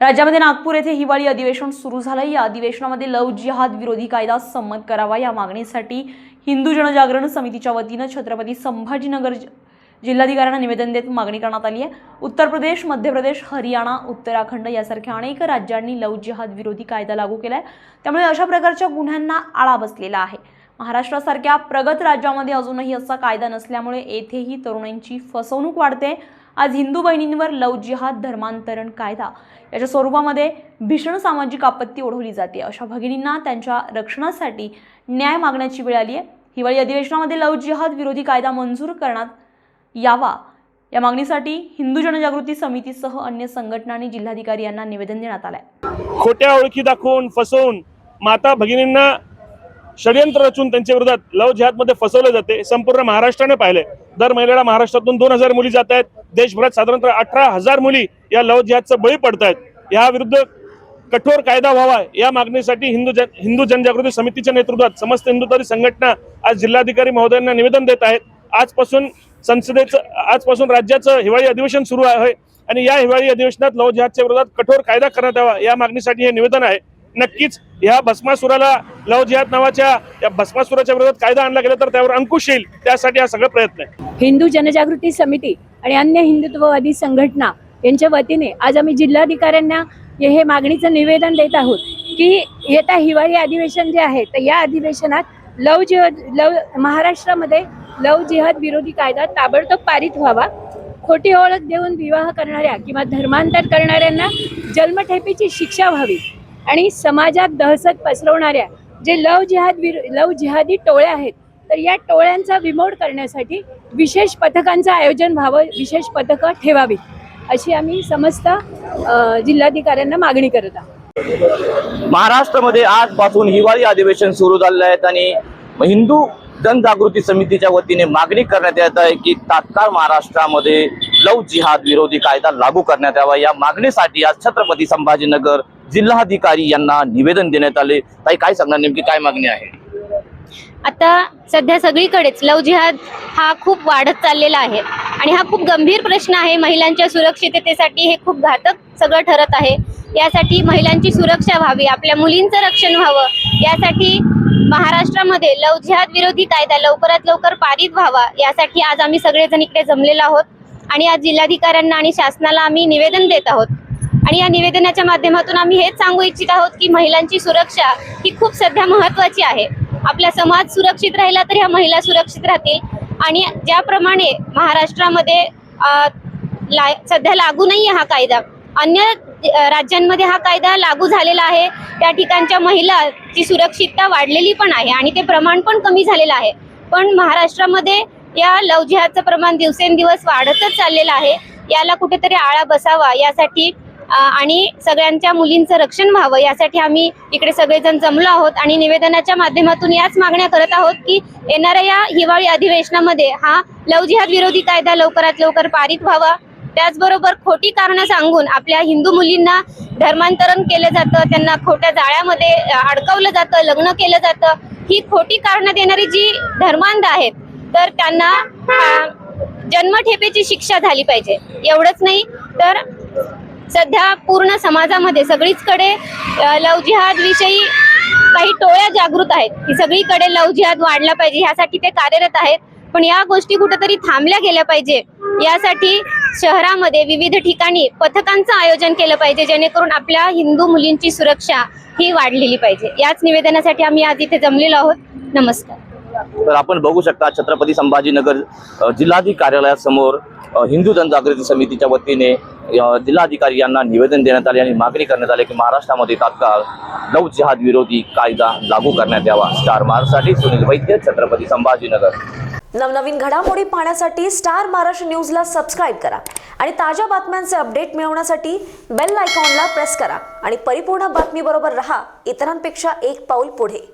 राज्यामध्ये नागपूर येथे हिवाळी अधिवेशन सुरू झालं या अधिवेशनामध्ये लव जिहाद विरोधी कायदा संमत करावा. या मागणीसाठी हिंदू जनजागरण समितीच्या वतीनं छत्रपती संभाजीनगर जिल्हाधिकाऱ्यांना निवेदन देत मागणी करण्यात आली आहे. उत्तर प्रदेश मध्य प्रदेश हरियाणा उत्तराखंड यासारख्या अनेक राज्यांनी लव जिहाद विरोधी कायदा लागू केला आहे त्यामुळे अशा प्रकारच्या गुन्ह्यांना आळा बसलेला आहे. महाराष्ट्रासारख्या प्रगत राज्यामध्ये अजूनही असा कायदा नसल्यामुळे येथेही तरुणांची फसवणूक वाढते. आज हिंदू बहिणींवर लव जिहाद धर्मांतरण कायदा. याच्या स्वरूपामध्ये भीषण सामाजिक आपत्ती ओढवली जाते. अशा भगिनींना त्यांच्या रक्षणासाठी न्याय मागण्याची वेळ आली आहे हिवाळी अधिवेशनामध्ये लव जिहाद विरोधी कायदा मंजूर करण्यात यावा. या मागणीसाठी हिंदू जनजागृती समितीसह अन्य संघटनांनी जिल्हाधिकारी यांना निवेदन देण्यात आलंय. खोट्या ओळखी दाखवून फसवून माता भगिनींना षडयंत्र रचून त्यांच्या विरोधात लव जिहादमध्ये फसवले जाते. संपूर्ण महाराष्ट्राने पाहिले दर महिन्याला महाराष्ट्रातून दोन हजार मुली जात आहेत. देशभरात साधारणतः अठरा हजार मुली या लव जिहादचं बळी पडत आहेत. या विरुद्ध कठोर कायदा व्हावा या मागणीसाठी हिंदू जन हिंदू जनजागृती समितीच्या नेतृत्वात समस्त हिंदुत्वरी संघटना आज जिल्हाधिकारी महोदयांना निवेदन देत आहेत. आजपासून संसदेचं आजपासून राज्याचं हिवाळी अधिवेशन सुरू आहे. आणि या हिवाळी अधिवेशनात लव जिहादच्या विरोधात कठोर कायदा करण्यात यावा या मागणीसाठी हे निवेदन आहे. नक्कीच या भस्मासुराला लव जिहाद नावाच्या या भस्मासुराच्या विरोधात कायदा आणला गेला तर त्यावर अंकुश येईल. त्यासाठी हा सगळा प्रयत्न आहे. हिंदू जनजागृती समिती आणि अन्य हिंदुत्ववादी संघटना यांच्या वतीने आज आम्ही जिल्हाधिकाऱ्यांना हे मागणीचं निवेदन देत आहोत की येत्या हिवाळी अधिवेशन जे आहे तर या अधिवेशनात लव जिहद लव महाराष्ट्रामध्ये लव जिहद विरोधी कायदा ताबडतोब पारित व्हावा. खोटी ओळख देऊन विवाह करणाऱ्या किंवा धर्मांतर करणाऱ्यांना जन्मठेपीची शिक्षा व्हावी. आणि समाजात दहशत पसरवणाऱ्या जे लव जिहाद विर लव जिहादी टोळ्या आहेत तर या टोळ्यांचा विमोड करण्यासाठी विशेष पथकांचं आयोजन व्हावं विशेष पथकं ठेवावी अशी आम्ही समस्त जिल्हाधिकाऱ्यांना मागणी करत आहोत. महाराष्ट्रामध्ये आजपासून हिवाळी अधिवेशन सुरू झालेलं आहे आणि हिंदू जनजागृती समितीच्या वतीने मागणी करण्यात येत आहे की तात्काळ महाराष्ट्रामध्ये लव जिहाद विरोधी कायदा लागू करण्यात यावा. या मागणीसाठी आज छत्रपती संभाजीनगर जिल्हाधिकारी यांना निवेदन देण्यात आले. ताई काय सांगणार? नेमकी काय मागणी आहे? आता सध्या सगळीकडेच लव जिहाद हा खूप वाढत चाललेला आहे. आणि हा खूप गंभीर प्रश्न आहे. महिलांच्या सुरक्षिततेसाठी हे खूप घातक सगळं ठरत आहे. यासाठी महिलांची सुरक्षा व्हावी आपल्या मुलींचं रक्षण व्हावं. यासाठी महाराष्ट्रामध्ये लव जिहाद विरोधी कायदा लवकरात लवकर पारित व्हावा. यासाठी आज आम्ही सगळेजण इकडे जमलेलो आहोत. आणि आज जिल्हाधिकाऱ्यांना आणि शासनाला आम्ही निवेदन देत आहोत. आणि या निवेदनाच्या माध्यमातून आम्ही हेच सांगू इच्छित आहोत की महिलांची सुरक्षा ही खूप सध्या महत्वाची आहे. आपला समाज सुरक्षित राहिला तर ह्या महिला सुरक्षित राहतील. आणि ज्याप्रमाणे महाराष्ट्रामध्ये ला सध्या लागू नाही आहे हा कायदा अन्य राज्यांमध्ये हा कायदा लागू झालेला आहे. त्या ठिकाणच्या महिलाची सुरक्षितता वाढलेली पण आहे आणि ते प्रमाण पण कमी झालेलं आहे. पण महाराष्ट्रामध्ये या लवजिहाचं प्रमाण दिवसेंदिवस वाढतच चाललेलं आहे. याला कुठेतरी आळा बसावा यासाठी आणि सगळ्यांच्या मुलींचं रक्षण व्हावं यासाठी आम्ही इकडे सगळेजण जमलो आहोत आणि निवेदनाच्या माध्यमातून याच मागण्या करत आहोत की येणाऱ्या या हिवाळी अधिवेशनामध्ये हा लव जिहाद विरोधी कायदा लवकरात लवकर पारित व्हावा. त्याचबरोबर खोटी कारणं सांगून आपल्या हिंदू मुलींना धर्मांतरण केलं जातं त्यांना खोट्या जाळ्यामध्ये अडकवलं जातं लग्न केलं जातं. ही खोटी कारणं देणारी जी धर्मांध आहेत तर त्यांना जन्मठेपेची शिक्षा झाली पाहिजे. एवढंच नाही तर सध्या पूर्ण समाजामध्ये सगळीचकडे लव जिहाद विषयी काही टोळ्या जागृत आहेत. की सगळीकडे लव जिहाद वाढला पाहिजे ह्यासाठी ते कार्यरत आहेत. पण या गोष्टी कुठेतरी थांबल्या गेल्या पाहिजे. यासाठी शहरामध्ये विविध ठिकाणी पथकांचं आयोजन केलं पाहिजे जेणेकरून आपल्या हिंदू मुलींची सुरक्षा ही वाढलेली पाहिजे. याच निवेदनासाठी आम्ही आज इथे जमलेलो आहोत. नमस्कार. तर आपण बघू शकता छत्रपती संभाजीनगर जिल्हाधिकारी कार्यालयासमोर हिंदू जनजागृती समितीच्या वतीने जिल्हाधिकारी यांना निवेदन देण्यात आले आणि मागणी करण्यात आली की महाराष्ट्रामध्ये तात्काळ लव जिहाद विरोधी कायदा लागू करण्यात यावा. स्टार मार्कसाठी सुनील वैद्य छत्रपती संभाजीनगर. नवनवीन घडामोडी पाहण्यासाठी स्टार महाराष्ट्र न्यूजला सबस्क्राईब करा आणि ताज्या बातम्यांचे अपडेट मिळवण्यासाठी बेल आयकॉनला प्रेस करा. आणि परिपूर्ण बातमीबरोबर रहा इतरांपेक्षा एक पाऊल पुढे.